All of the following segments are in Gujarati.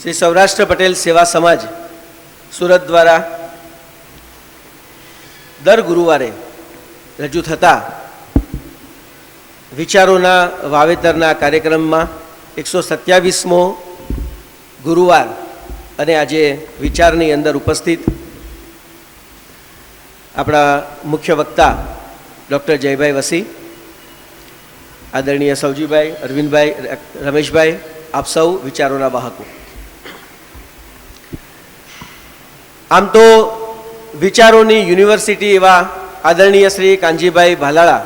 શ્રી સૌરાષ્ટ્ર પટેલ સેવા સમાજ, સુરત દ્વારા દર ગુરુવારે રજૂ થતા વિચારોના વાવેતરના કાર્યક્રમમાં એકસો સત્યાવીસમો ગુરુવાર અને આજે વિચારની અંદર ઉપસ્થિત આપણા મુખ્ય વક્તા ડૉક્ટર જયભાઈ વસી, આદરણીય સૌજીભાઈ અરવિંદભાઈ, રમેશભાઈ, આપ સૌ વિચારોના વાહકો. આમ તો વિચારોની યુનિવર્સિટી એવા આદરણીય શ્રી કાનજીભાઈ ભાલાળા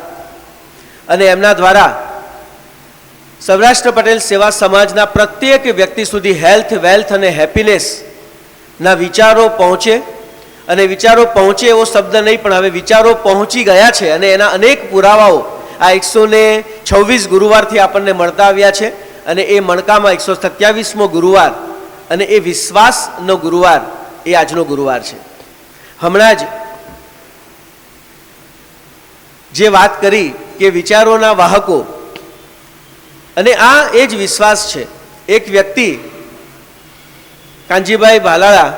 અને એમના દ્વારા સૌરાષ્ટ્ર પટેલ સેવા સમાજના પ્રત્યેક વ્યક્તિ સુધી હેલ્થ, વેલ્થ અને હેપીનેસના વિચારો પહોંચે અને વિચારો પહોંચે એવો શબ્દ નહીં, પણ હવે વિચારો પહોંચી ગયા છે અને એના અનેક પુરાવાઓ આ એકસો ને છવ્વીસ ગુરુવારથી આપણને મળતા આવ્યા છે અને એ મણકામાં એકસો સત્યાવીસમો ગુરુવાર અને એ વિશ્વાસનો ગુરુવાર એ આજનો ગુરુવાર છે. હમણાં જ જે વાત કરી કે વિચારોના વાહકો, અને આ એ જ વિશ્વાસ છે. એક વ્યક્તિ, કાનજીભાઈ ભાલાળા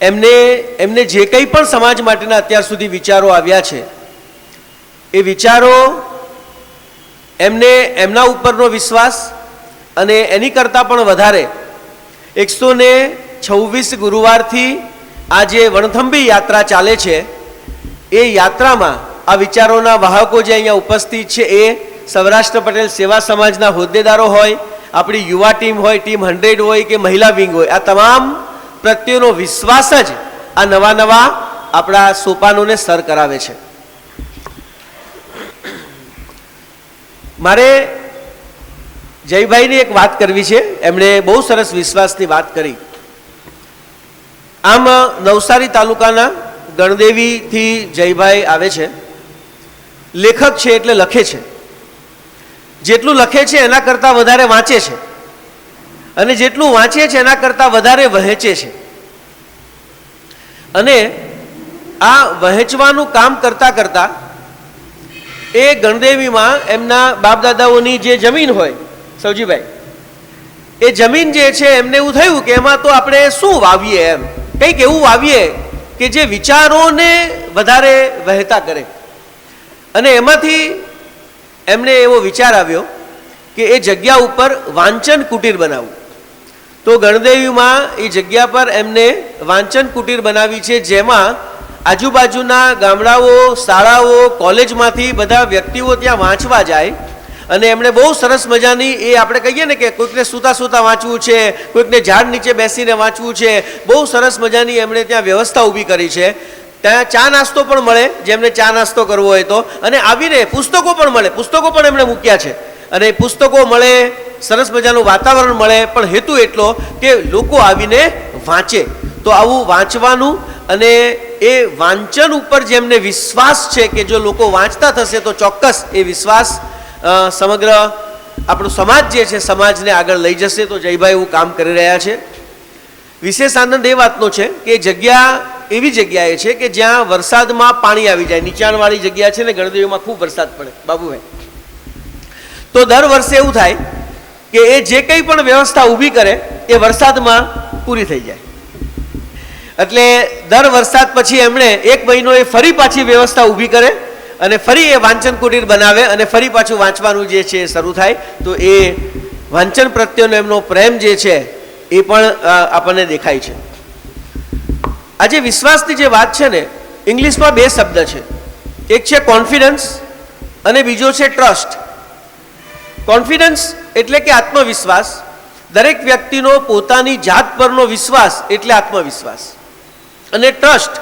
એમને એમને જે કંઈ પણ સમાજ માટેના અત્યાર સુધી વિચારો આવ્યા છે, એ વિચારો એમને એમના ઉપરનો વિશ્વાસ અને એની કરતાં પણ વધારે એકસો ને છવ્વીસ ગુરુવારથી આ જે વણથંભી યાત્રા ચાલે છે. એ યાત્રામાં આ વિચારોના વાહકો જે અહીંયા ઉપસ્થિત છે એ સૌરાષ્ટ્ર પટેલ સેવા સમાજના હોદ્દેદારો હોય, આપણી યુવા ટીમ હોય, ટીમ હંડ્રેડ હોય કે મહિલા વિંગ હોય, આ તમામ પ્રત્યેનો વિશ્વાસ જ આ નવા નવા આપણા સોપાનોને સર કરાવે છે. મારે જયભાઈની એક વાત કરવી છે. એમણે બહુ સરસ વિશ્વાસની વાત કરી. આમ, નવસારી તાલુકાના ગણદેવીથી જયભાઈ આવે છે. લેખક છે એટલે લખે છે. જેટલું લખે છે એના કરતાં વધારે વાંચે છે. અને જેટલું વાંચે છે એના કરતાં વધારે વહેંચે છે. અને આ વહેંચવાનું કામ કરતાં કરતાં એ ગણદેવીમાં એમના બાપ દાદાઓની જે જમીન હોય સૌજીભાઈ એ જમીન જે છે એમને એવું થયું કે એમાં તો આપણે શું વાવીએ એમ? કંઈક એવું વાવીએ કે જે વિચારોને વધારે વહેતા કરે. અને એમાંથી એમને એવો વિચાર આવ્યો કે એ જગ્યા ઉપર વાંચન કુટીર બનાવવું. તો ગણદેવીમાં એ જગ્યા પર એમને વાંચન કુટીર બનાવી છે, જેમાં આજુબાજુના ગામડાઓ, શાળાઓ, કોલેજમાંથી બધા વ્યક્તિઓ ત્યાં વાંચવા જાય અને એમણે બહુ સરસ મજાની એ આપણે કહીએ ને કે કોઈકને સૂતા સૂતા વાંચવું છે, કોઈકને ઝાડ નીચે બેસીને વાંચવું છે, બહુ સરસ મજાની એમણે ત્યાં વ્યવસ્થા ઊભી કરી છે. ત્યાં ચા નાસ્તો પણ મળે, જેમને ચા નાસ્તો કરવો હોય તો. અને આવીને પુસ્તકો પણ મળે, પુસ્તકો પણ એમણે મૂક્યા છે. અને પુસ્તકો મળે, સરસ મજાનું વાતાવરણ મળે, પણ હેતુ એટલો કે લોકો આવીને વાંચે. તો આવું વાંચવાનું અને એ વાંચન ઉપર જેમને વિશ્વાસ છે કે જો લોકો વાંચતા થશે તો ચોક્કસ એ વિશ્વાસ સમગ્ર આપણો સમાજ જે છે, સમાજને આગળ લઈ જશે. તો જયભાઈ એવું કામ કરી રહ્યા છે. વિશેષ આનંદ એ વાતનો છે કે જગ્યા એવી જગ્યાએ છે કે જ્યાં વરસાદમાં પાણી આવી જાય. નીચાણવાળી જગ્યા છે ને, ગણદેવીમાં ખૂબ વરસાદ પડે. બાબુભાઈ તો દર વર્ષે એવું થાય કે એ જે કંઈ પણ વ્યવસ્થા ઊભી કરે, એ વરસાદમાં પૂરી થઈ જાય. એટલે દર વરસાદ પછી એમણે એક મહિનો એ ફરી પાછી વ્યવસ્થા ઊભી કરે. અને ફરી એ વાંચન કુટીર બનાવે અને ફરી પાછું વાંચવાનું જે છે એ શરૂ થાય. તો એ વાંચન પ્રત્યેનો એમનો પ્રેમ જે છે એ પણ આપણને દેખાય છે. આજે વિશ્વાસની જે વાત છે ને, ઇંગ્લિશમાં બે શબ્દ છે. એક છે કોન્ફિડન્સ અને બીજો છે ટ્રસ્ટ. કોન્ફિડન્સ એટલે કે આત્મવિશ્વાસ. દરેક વ્યક્તિનો પોતાની જાત પરનો વિશ્વાસ એટલે આત્મવિશ્વાસ. અને ટ્રસ્ટ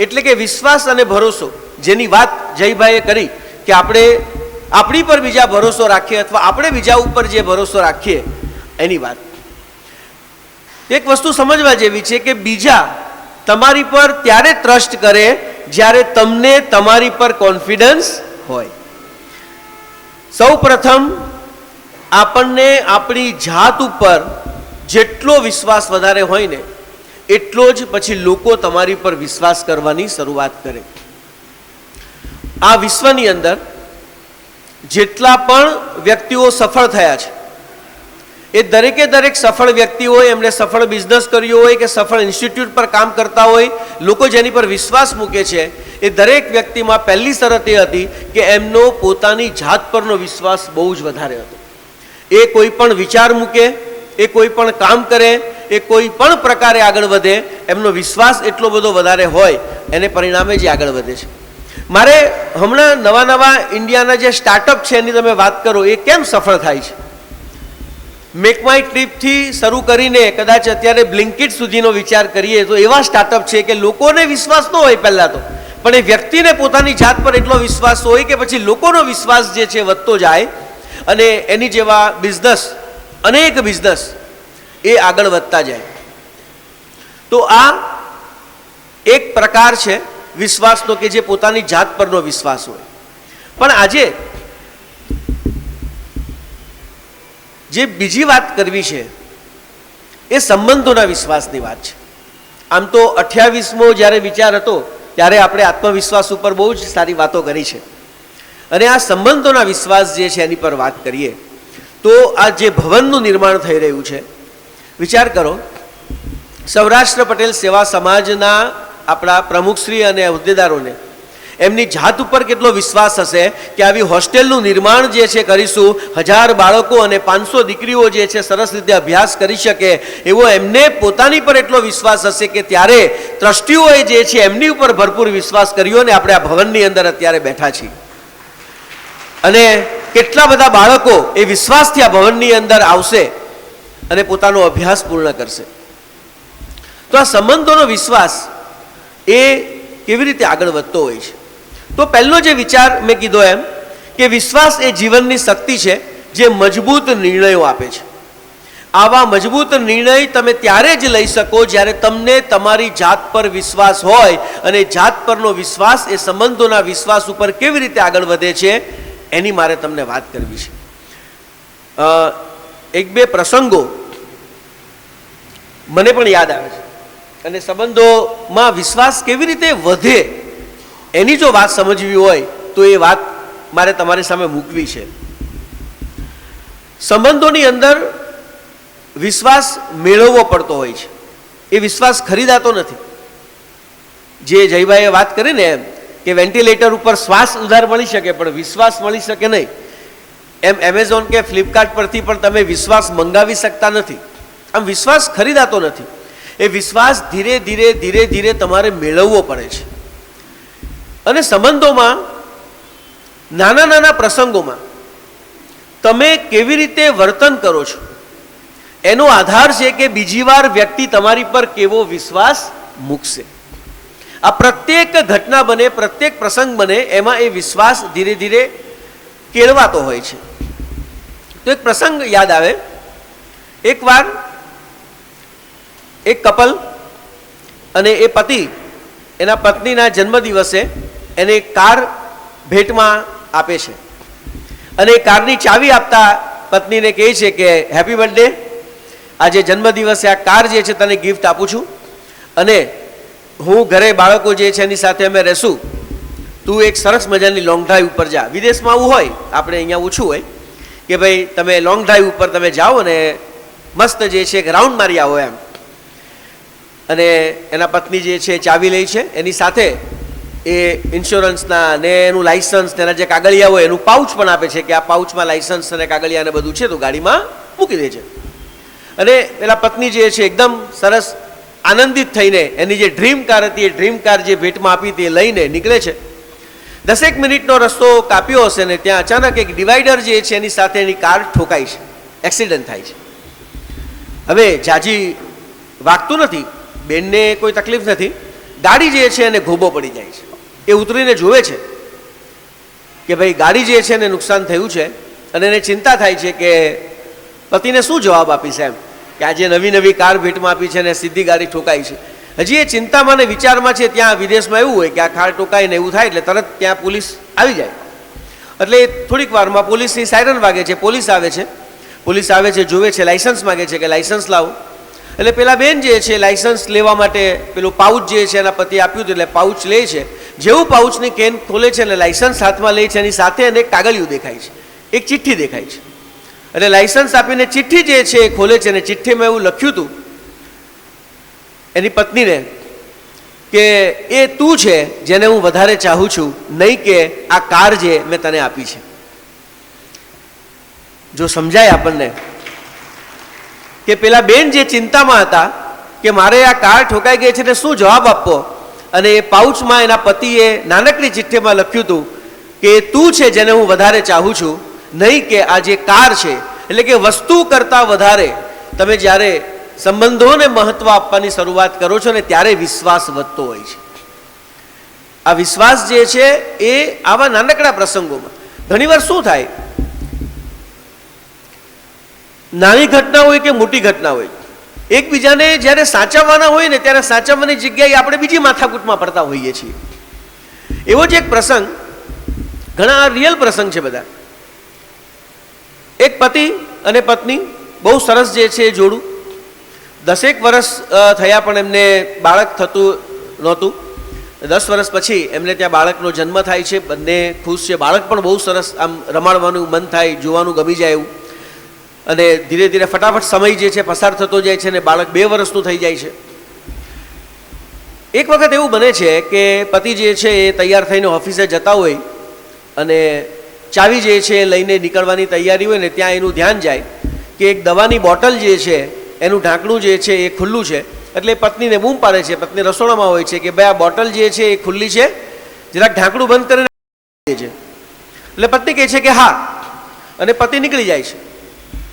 એટલે કે વિશ્વાસ અને ભરોસો, જેની વાત જયભાઈએ કરી કે આપણે આપણી પર બીજા ભરોસો રાખીએ અથવા આપણે બીજા ઉપર જે ભરોસો રાખીએ, એની વાત. એક વસ્તુ સમજવા જેવી છે કે બીજા તમારી પર ત્યારે ટ્રસ્ટ કરે જ્યારે તમને તમારી પર કોન્ફિડન્સ હોય. સૌ પ્રથમ આપણને આપણી જાત ઉપર જેટલો વિશ્વાસ વધારે હોય ને, એટલો જ પછી લોકો તમારી પર વિશ્વાસ કરવાની શરૂઆત કરે. આ વિશ્વની અંદર જેટલા પણ વ્યક્તિઓ સફળ થયા છે, એ દરેકે દરેક સફળ વ્યક્તિ હોય, એમણે સફળ બિઝનેસ કર્યો હોય કે સફળ ઇન્સ્ટિટ્યૂટ પર કામ કરતા હોય, લોકો જેની પર વિશ્વાસ મૂકે છે, એ દરેક વ્યક્તિમાં પહેલી શરત એ હતી કે એમનો પોતાની જાત પરનો વિશ્વાસ બહુ જ વધારે હતો. એ કોઈ પણ વિચાર મૂકે, એ કોઈ પણ કામ કરે, એ કોઈ પણ પ્રકારે આગળ વધે, એમનો વિશ્વાસ એટલો બધો વધારે હોય, એને પરિણામે જ આગળ વધે છે. મારે હમણાં નવા નવા ઇન્ડિયાના જે સ્ટાર્ટઅપ છે, એની તમે વાત કરો, એ કેમ સફળ થાય છે? મેક માય ટ્રીપથી શરૂ કરીને કદાચ અત્યારે બ્લિન્કિટ સુધીનો વિચાર કરીએ તો એવા સ્ટાર્ટઅપ છે કે લોકોને વિશ્વાસ ન હોય પહેલાં તો. પણ એ વ્યક્તિને પોતાની જાત પર એટલો વિશ્વાસ હોય કે પછી લોકોનો વિશ્વાસ જે છે વધતો જાય અને એની જેવા બિઝનેસ અનેક બિઝનેસ એ આગળ વધતા જાય. તો આ એક પ્રકાર છે વિશ્વાસનો કે જે પોતાની જાત પરનો વિશ્વાસ હોય. પણ આજે જે બીજી વાત કરવી છે, એ સંબંધોના વિશ્વાસની વાત છે. આમ તો અઠ્યાવીસમો જ્યારે વિચાર હતો, ત્યારે આપણે આત્મવિશ્વાસ ઉપર બહુ જ સારી વાતો કરી છે. અને આ સંબંધોના વિશ્વાસ જે છે, એની પર વાત કરીએ, તો આ જે ભવનનું નિર્માણ થઈ રહ્યું છે, વિચાર કરો, સૌરાષ્ટ્ર પટેલ સેવા સમાજના આપણા પ્રમુખશ્રી અને હોદ્દેદારોને. એમની જાત ઉપર કેટલો વિશ્વાસ હશે કે આવી હોસ્ટેલનું નિર્માણ જે છે કરીશું, હજાર બાળકો અને પાંચસો દીકરીઓ જે છે સરસ રીતે અભ્યાસ કરી શકે, એવો એમને પોતાની પર એટલો વિશ્વાસ હશે કે ત્યારે ટ્રસ્ટીઓએ જે છે એમની ઉપર ભરપૂર વિશ્વાસ કર્યો ને આપણે આ ભવનની અંદર અત્યારે બેઠા છીએ. અને કેટલા બધા બાળકો એ વિશ્વાસથી આ ભવનની અંદર આવશે અને પોતાનો અભ્યાસ પૂર્ણ કરશે. તો આ સંબંધોનો વિશ્વાસ એ કેવી રીતે આગળ વધતો હોય છે? તો પહેલો જે વિચાર મેં કીધો એમ કે વિશ્વાસ એ જીવનની શક્તિ છે જે મજબૂત નિર્ણયો આપે છે. આવા મજબૂત નિર્ણય તમે ત્યારે જ લઈ શકો જ્યારે તમને તમારી જાત પર વિશ્વાસ હોય અને જાત પરનો વિશ્વાસ એ સંબંધોના વિશ્વાસ ઉપર કેવી રીતે આગળ વધે છે એની મારે તમને વાત કરવી છે. એક બે પ્રસંગો મને પણ યાદ આવે છે. અને સંબંધોમાં વિશ્વાસ કેવી રીતે વધે એની જો વાત સમજવી હોય, તો એ વાત મારે તમારી સામે મૂકવી છે. સંબંધોની અંદર વિશ્વાસ મેળવવો પડતો હોય છે. એ વિશ્વાસ ખરીદાતો નથી. જે જયભાઈએ વાત કરી ને એમ કે વેન્ટિલેટર ઉપર શ્વાસ ઉધાર મળી શકે, પણ વિશ્વાસ મળી શકે નહીં. એમ એમેઝોન કે ફ્લિપકાર્ટ પરથી પણ તમે વિશ્વાસ મંગાવી શકતા નથી. આમ વિશ્વાસ ખરીદાતો નથી. એ વિશ્વાસ ધીરે ધીરે ધીરે ધીરે તમારે મેળવવો પડે છે. અને સંબંધોમાં, નાના નાના પ્રસંગોમાં, તમે કેવી રીતે વર્તન કરો છો? એનો આધાર છે કે બીજી વાર વ્યક્તિ તમારી પર કેવો વિશ્વાસ મૂકશે. આ પ્રત્યેક ઘટના બને, પ્રત્યેક પ્રસંગ બને, એમાં એ વિશ્વાસ ધીરે ધીરે કેળવાતો હોય છે. તો એક પ્રસંગ યાદ આવે. એકવાર એક કપલ અને એ પતિ એના પત્નીના જન્મદિવસે એને કાર ભેટમાં આપે છે. અને એ કારની ચાવી આપતા પત્નીને કહે છે કે હેપી બર્થડે આજે જન્મદિવસે આ કાર જે છે તને ગિફ્ટ આપું છું. અને હું ઘરે બાળકો જે છે એની સાથે અમે રહેશું. તું એક સરસ મજાની લોંગ ડ્રાઈવ ઉપર જા. વિદેશમાં આવું હોય, આપણે અહીંયા ઓછું હોય, કે ભાઈ તમે લોંગ ડ્રાઈવ ઉપર તમે જાઓ ને મસ્ત જે છે એક રાઉન્ડ મારી આવો એમ. અને એના પત્ની જે છે ચાવી લે છે. એની સાથે એ ઇન્સ્યોરન્સના ને એનું લાઇસન્સ તેના જે કાગળિયા હોય એનું પાઉચ પણ આપે છે કે આ પાઉચમાં લાઇસન્સ અને કાગળિયા ને બધું છે તો ગાડીમાં મૂકી દે છે. અને પેલા પત્ની જે છે એકદમ સરસ આનંદિત થઈને એની જે ડ્રીમ કાર હતી, એ ડ્રીમ કાર જે ભેટમાં આપી તે લઈને નીકળે છે. દસેક મિનિટનો રસ્તો કાપ્યો હશે ને ત્યાં અચાનક એક ડિવાઈડર જે છે એની સાથે એની કાર ઠોકાય છે. એક્સિડન્ટ થાય છે. હવે જાજી વાગતું નથી. બેનને કોઈ તકલીફ નથી. ગાડી જે છે એને ઘોબો પડી જાય છે. એ ઉતરીને જોવે છે કે ભાઈ ગાડી જે છે એને નુકસાન થયું છે અને એને ચિંતા થાય છે કે પતિને શું જવાબ આપીશ એમ? કે આજે નવી નવી કાર ભેટમાં આપી છે અને સીધી ગાડી ઠોકાઈ છે. હજી એ ચિંતામાં અને વિચારમાં છે ત્યાં વિદેશમાં એવું હોય કે આ કાર ઠોકાય ને એવું થાય એટલે તરત ત્યાં પોલીસ આવી જાય. એટલે થોડીક વારમાં પોલીસની સાયરન વાગે છે, પોલીસ આવે છે. પોલીસ આવે છે, જોવે છે લાઇસન્સ માગે છે કે લાઇસન્સ લાવો. એટલે પેલા બેન જે છે લાઇસન્સ લેવા માટે પેલું પાઉચ જે છે, એના પતિ આપ્યું હતું એટલે પાઉચ લે છે. જેવું પાઉચની કેન ખોલે છે અને લાઇસન્સ હાથમાં લે છે, એની સાથે એને એક કાગળિયું દેખાય છે. એક ચિઠ્ઠી દેખાય છે. એટલે લાયસન્સ આપીને ચિઠ્ઠી જે છે, એ ખોલે છે અને ચિઠ્ઠીમાં એવું લખ્યું હતું એની પત્નીને કે, એ તું છે, જેને હું વધારે ચાહું છું, નહીં કે આ કાર જે મેં તને આપી છે. જો સમજાય આપણને કે પેલા બેન જે ચિંતામાં હતા કે મારે આ કાર ઠોકાઈ ગઈ છે ને શું જવાબ આપવો? અને એ પાઉચમાં એના પતિએ નાનકડી ચિઠ્ઠીમાં લખ્યું હતું કે તું છે જેને હું વધારે ચાહું છું, નહીં કે આ જે કાર છે, એટલે કે વસ્તુ કરતાં વધારે તમે જ્યારે સંબંધોને મહત્વ આપવાની શરૂઆત કરો છો ને ત્યારે વિશ્વાસ વધતો હોય છે. આ વિશ્વાસ જે છે એ આવા નાનકડા પ્રસંગોમાં ઘણીવાર શું થાય? નાની ઘટના હોય કે મોટી ઘટના હોય, એકબીજાને જ્યારે સાચવવાના હોય ને ત્યારે સાચવવાની જગ્યાએ આપણે બીજી માથાકૂટમાં પડતા હોઈએ છીએ. એવો જ એક પ્રસંગ, ઘણા રિયલ પ્રસંગ છે બધા. એક પતિ અને પત્ની બહુ સરસ જે છે એ જોડું. દસેક વર્ષ થયા પણ એમને બાળક થતું નહોતું. દસ વર્ષ પછી એમને ત્યાં બાળકનો જન્મ થાય છે. બંને ખુશ છે. બાળક પણ બહુ સરસ આમ રમાડવાનું મન થાય, જોવાનું ગમી જાય એવું. અને ધીરે ધીરે ફટાફટ સમય જે છે પસાર થતો જાય છે અને બાળક બે વર્ષનું થઈ જાય છે. એક વખત એવું બને છે કે પતિ જે છે એ તૈયાર થઈને ઓફિસે જતા હોય અને ચાવી જે છે એ લઈને નીકળવાની તૈયારી હોય ને ત્યાં એનું ધ્યાન જાય કે એક દવાની બોટલ જે છે એનું ઢાંકણું જે છે એ ખુલ્લું છે. એટલે પત્નીને બૂમ પાડે છે. પત્ની રસોડામાં હોય છે કે ભાઈ, આ બોટલ જે છે એ ખુલ્લી છે. જરાક ઢાંકણું બંધ કરીને એટલે પત્ની કહે છે કે હા. અને પતિ નીકળી જાય છે.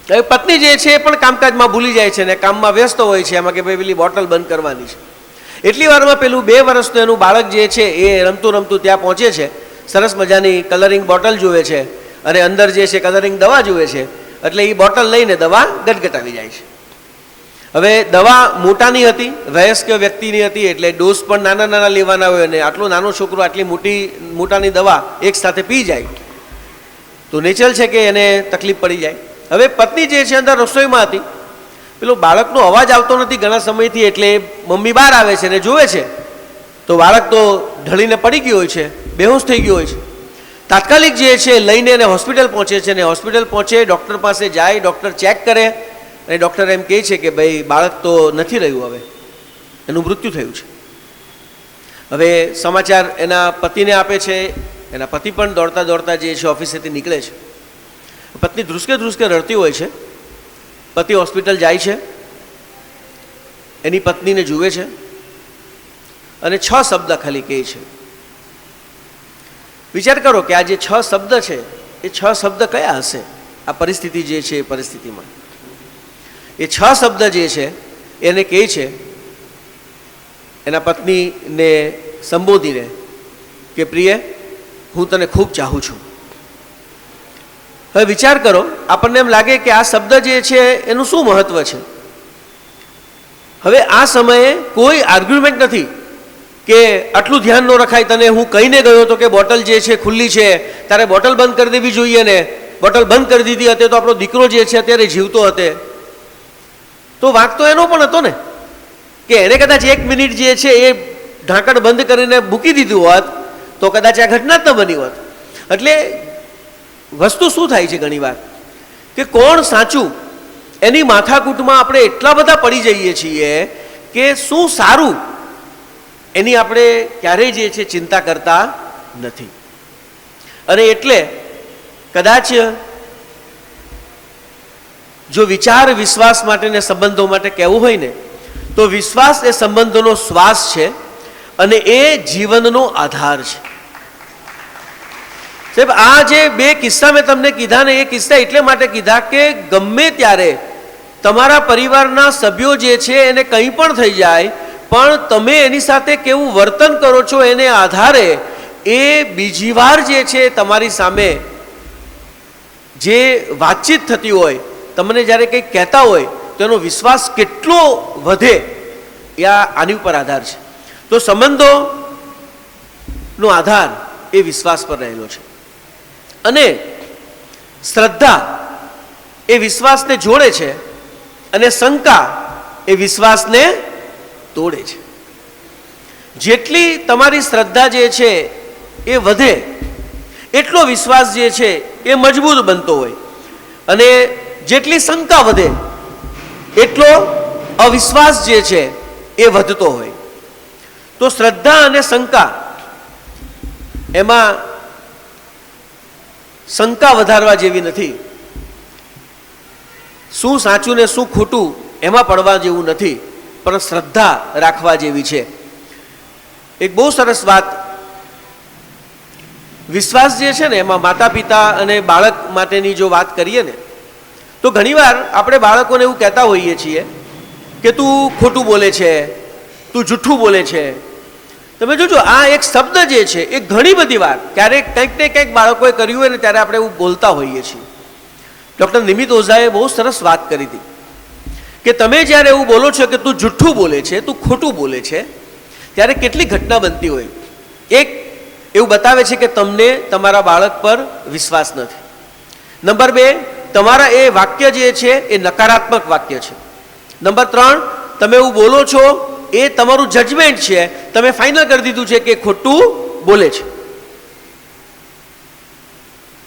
હવે પત્ની જે છે એ પણ કામકાજમાં ભૂલી જાય છે ને કામમાં વ્યસ્ત હોય છે એમાં કે ભાઈ પેલી બોટલ બંધ કરવાની છે. એટલી વારમાં પેલું બે વર્ષનું એનું બાળક જે છે એ રમતું રમતું ત્યાં પહોંચે છે, સરસ મજાની કલરિંગ બોટલ જુએ છે અને અંદર જે છે કલરિંગ દવા જુએ છે, એટલે એ બોટલ લઈને દવા ગટગટાવી જાય છે. હવે દવા મોટાની હતી, વયસ્ક વ્યક્તિની હતી, એટલે ડોઝ પણ નાના નાના લેવાના હોય અને આટલો નાનો છોકરો આટલી મોટી, મોટાની દવા એક સાથે પી જાય, તો નેચરલ છે કે એને તકલીફ પડી જાય? હવે પત્ની જે છે અંદર રસોઈમાં હતી, પેલો બાળકનો અવાજ આવતો નથી ઘણા સમયથી એટલે મમ્મી બહાર આવે છે ને જુએ છે. તો બાળક તો ઢળીને પડી ગયો હોય છે, બેહોશ થઈ ગયો હોય છે. તાત્કાલિક જે છે લઈને એને હોસ્પિટલ પહોંચે છે ને હોસ્પિટલ પહોંચે, ડૉક્ટર પાસે જાય, ડૉક્ટર ચેક કરે અને ડૉક્ટર એમ કહે છે કે ભાઈ, બાળક તો નથી રહ્યું હવે, એનું મૃત્યુ થયું છે. હવે સમાચાર એના પતિને આપે છે, એના પતિ પણ દોડતા દોડતા જે છે ઓફિસેથી નીકળે છે. પત્ની ધ્રુસકે ધ્રુસકે રડતી હોય છે. પતિ હોસ્પિટલ જાય છે. એની પત્નીને જુએ છે. અને છ શબ્દ ખાલી કહે છે. વિચાર કરો કે આ જે છ શબ્દ છે, એ છ શબ્દ કયા હશે? આ પરિસ્થિતિ જે છે એ પરિસ્થિતિમાં. એ છ શબ્દ જે છે, એને કહે છે, એના પત્નીને સંબોધીને કે, પ્રિય, હું તને ખૂબ ચાહું છું. હવે વિચાર કરો, આપણને એમ લાગે કે આ શબ્દ જે છે એનું શું મહત્વ છે? હવે આ સમયે કોઈ આર્ગ્યુમેન્ટ નથી કે આટલું ધ્યાન ન રખાય તને, હું કહીને ગયો હતો કે બોટલ જે છે ખુલ્લી છે, તારે બોટલ બંધ કરી દેવી જોઈએ ને? બોટલ બંધ કરી દીધી હતી તો આપણો દીકરો જે છે અત્યારે જીવતો હતો. તો વાંક તો એનો પણ હતો ને? કે એને કદાચ એક મિનિટ જે છે એ ઢાંકણ બંધ કરીને મૂકી દીધું હોત, તો કદાચ આ ઘટના જ ન બની હોત. એટલે વસ્તુ શું થાય છે ઘણીવાર? કે કોણ સાચું? એની માથાકૂટમાં આપણે એટલા બધા પડી જઈએ છીએ કે શું સારું? એની આપણે ક્યારેય જે છે ચિંતા કરતા નથી. અને એટલે કદાચ જો વિચાર વિશ્વાસ માટેને સંબંધો માટે કહેવું હોય ને, તો વિશ્વાસ એ સંબંધોનો શ્વાસ છે અને એ જીવનનો આધાર છે. સાહેબ, આ જે બે કિસ્સા મેં તમને કીધા ને, એ કિસ્સા એટલે માટે કીધા કે ગમે ત્યારે તમારા પરિવારના સભ્યો જે છે, એને કંઈ પણ થઈ જાય, પણ તમે એની સાથે કેવું વર્તન કરો છો એને આધારે, એ બીજી વાર જે છે, તમારી સામે જે વાતચીત થતી હોય, તમને જ્યારે કંઈક કહેતા હોય, તો એનો વિશ્વાસ કેટલો વધે, એ આની ઉપર આધાર છે. તો સંબંધોનો આધાર એ વિશ્વાસ પર રહેલો છે. અને શ્રદ્ધા એ વિશ્વાસને જોડે છે અને શંકા એ વિશ્વાસને તોડે છે. જેટલી તમારી શ્રદ્ધા જે છે એ વધે, એટલો વિશ્વાસ જે છે એ મજબૂત બનતો હોય. અને જેટલી શંકા વધે, એટલો અવિશ્વાસ જે છે એ વધતો હોય. તો શ્રદ્ધા અને શંકા એમાં શંકા વધારવા જેવી નથી. શું સાચું ને શું ખોટું એમાં પડવા જેવું નથી, પણ શ્રદ્ધા રાખવા જેવી છે. એક બહુ સરસ વાત. વિશ્વાસ જે છે ને, એમાં માતા પિતા અને બાળક માટેની જો વાત કરીએ ને, તો ઘણીવાર આપણે બાળકોને એવું કહેતા હોઈએ છીએ કે તું ખોટું બોલે છે, તું જૂઠું બોલે છે તમે જોજો, આ એક શબ્દ જે છે, એ ઘણી બધી વાર ક્યારેક કંઈક ને કંઈક બાળકોએ કર્યું હોય ને ત્યારે આપણે એવું બોલતા હોઈએ છીએ. ડૉક્ટર નિમિત ઓઝાએ બહુ સરસ વાત કરી હતી કે તમે જ્યારે એવું બોલો છો કે તું જુઠ્ઠું બોલે છે, તું ખોટું બોલે છે, ત્યારે કેટલી ઘટના બનતી હોય? એક એવું બતાવે છે કે તમને તમારા બાળક પર વિશ્વાસ નથી. નંબર બે, તમારા એ વાક્ય જે છે, એ નકારાત્મક વાક્ય છે. નંબર ત્રણ, તમે એવું બોલો છો એ તમારું જજમેન્ટ છે. તમે ફાઇનલ કરી દીધું છે કે ખોટું બોલે છે.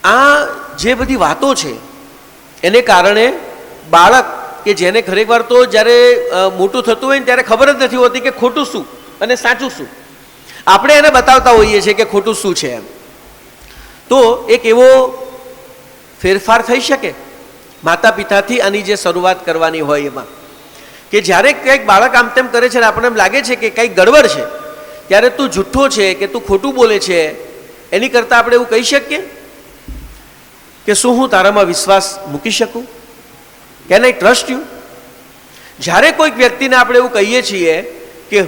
આ જે બધી વાતો છે, એને કારણે બાળક કે જેને ખરેખર તો જ્યારે મોટું થતું હોય ને ત્યારે ખબર જ નથી હોતી કે ખોટું શું અને સાચું શું. આપણે એને બતાવતા હોઈએ છીએ કે ખોટું શું છે એમ. તો એક એવો ફેરફાર થઈ શકે. માતા પિતાથી આની જે શરૂઆત કરવાની હોય એમાં. કે જ્યારે કંઈક બાળક આમ તેમ કરે છે ને આપણને એમ લાગે છે કે કંઈક ગડબડ છે, ત્યારે તું જુઠ્ઠો છે કે તું ખોટું બોલે છે, એની કરતાં આપણે એવું કહી શકીએ? કે શું હું તારામાં વિશ્વાસ મૂકી શકું? કેન આઈ ટ્રસ્ટ યુ જ્યારે કોઈક વ્યક્તિને આપણે એવું કહીએ છીએ કે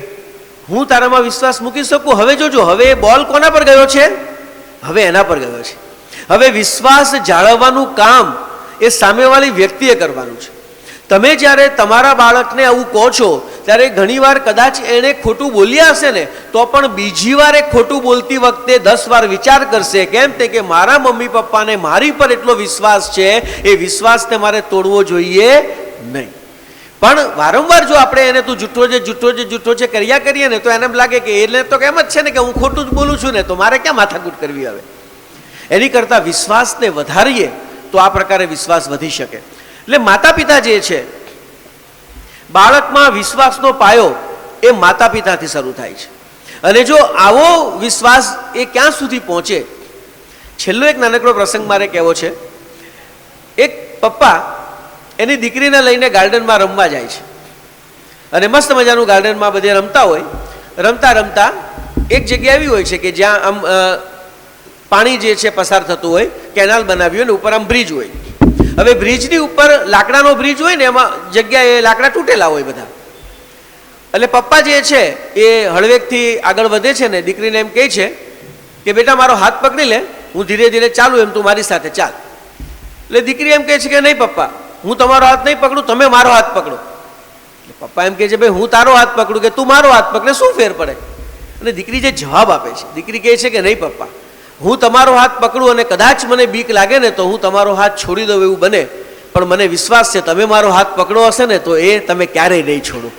હું તારામાં વિશ્વાસ મૂકી શકું, હવે જોજો, હવે એ બોલ કોના પર ગયો છે? હવે એના પર ગયો છે. હવે વિશ્વાસ જાળવવાનું કામ એ સામેવાળી વ્યક્તિએ કરવાનું છે. તમે જ્યારે તમારા બાળકને આવું કહો છો, ત્યારે ઘણીવાર કદાચ એણે ખોટું બોલ્યા હશે ને, તો પણ બીજી વાર એ ખોટું બોલતી વખતે દસ વાર વિચાર કરશે. કેમ તે કે મારા મમ્મી પપ્પાને મારી પર એટલો વિશ્વાસ છે, એ વિશ્વાસને મારે તોડવો જોઈએ નહીં. પણ વારંવાર જો આપણે એને તું જૂઠો છે જૂઠો છે જૂઠો છે કર્યા કરીએ ને, તો એને લાગે કે એટલે તો કેમ જ છે ને કે હું ખોટું જ બોલું છું ને, તો મારે ક્યાં માથાકૂટ કરવી હવે? એની કરતાં વિશ્વાસને વધારીએ, તો આ પ્રકારે વિશ્વાસ વધી શકે. એટલે માતા પિતા જે છે, બાળકમાં વિશ્વાસનો પાયો એ માતા પિતાથી શરૂ થાય છે. અને જો આવો વિશ્વાસ એ ક્યાં સુધી પહોંચે? છેલ્લો એક નાનકડો પ્રસંગ મારે કહેવો છે. એક પપ્પા એની દીકરીને લઈને ગાર્ડનમાં રમવા જાય છે. અને મસ્ત મજાનું ગાર્ડનમાં બધે રમતા હોય, રમતા રમતા એક જગ્યા એવી હોય છે કે જ્યાં આમ પાણી જે છે પસાર થતું હોય, કેનાલ બનાવી હોય ને ઉપર આમ બ્રિજ હોય. હવે બ્રિજની ઉપર લાકડાનો બ્રિજ હોય ને, એમાં જગ્યાએ લાકડા તૂટેલા હોય બધા. એટલે પપ્પા જે છે, એ હળવેકથી આગળ વધે છે ને, દીકરીને એમ કહે છે કે, બેટા, મારો હાથ પકડી લે, હું ધીરે ધીરે ચાલું એમ તું મારી સાથે ચાલ. એટલે દીકરી એમ કહે છે કે, નહીં પપ્પા, હું તમારો હાથ નહીં પકડું, તમે મારો હાથ પકડો. પપ્પા એમ કહે છે, ભાઈ, હું તારો હાથ પકડું કે તું મારો હાથ પકડે, શું ફેર પડે? અને દીકરી જે જવાબ આપે છે, દીકરી કહે છે કે, નહીં પપ્પા હું તમારો હાથ પકડું અને કદાચ મને બીક લાગે ને તો હું તમારો હાથ છોડી દઉં એવું બને. પણ મને વિશ્વાસ છે, તમે મારો હાથ પકડો હશે ને તો એ તમે ક્યારેય નહીં છોડો.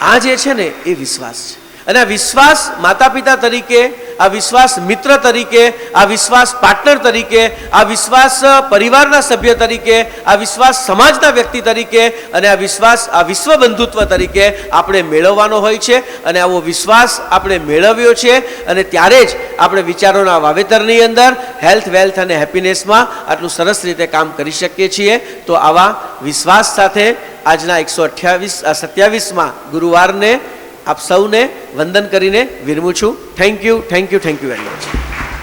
આ જે છે ને, એ વિશ્વાસ છે. અને આ વિશ્વાસ માતા પિતા તરીકે આ વિશ્વાસ મિત્ર તરીકે, આ વિશ્વાસ પાર્ટનર તરીકે, આ વિશ્વાસ પરિવારના સભ્ય તરીકે, આ વિશ્વાસ સમાજના વ્યક્તિ તરીકે અને આ વિશ્વાસ આ વિશ્વ બંધુત્વ તરીકે આપણે મેળવવાનો હોય છે અને આવો વિશ્વાસ આપણે મેળવ્યો છે અને ત્યારે જ આપણે વિચારોના વાવેતરની અંદર હેલ્થ વેલ્થ અને હેપીનેસમાં આટલું સરસ રીતે કામ કરી શકીએ છીએ. તો આવા વિશ્વાસ સાથે આજના એકસો અઠ્યાવીસ સત્યાવીસમાં ગુરુવારને આપ સૌને વંદન કરીને વિરમું છું. Thank you thank you thank you very much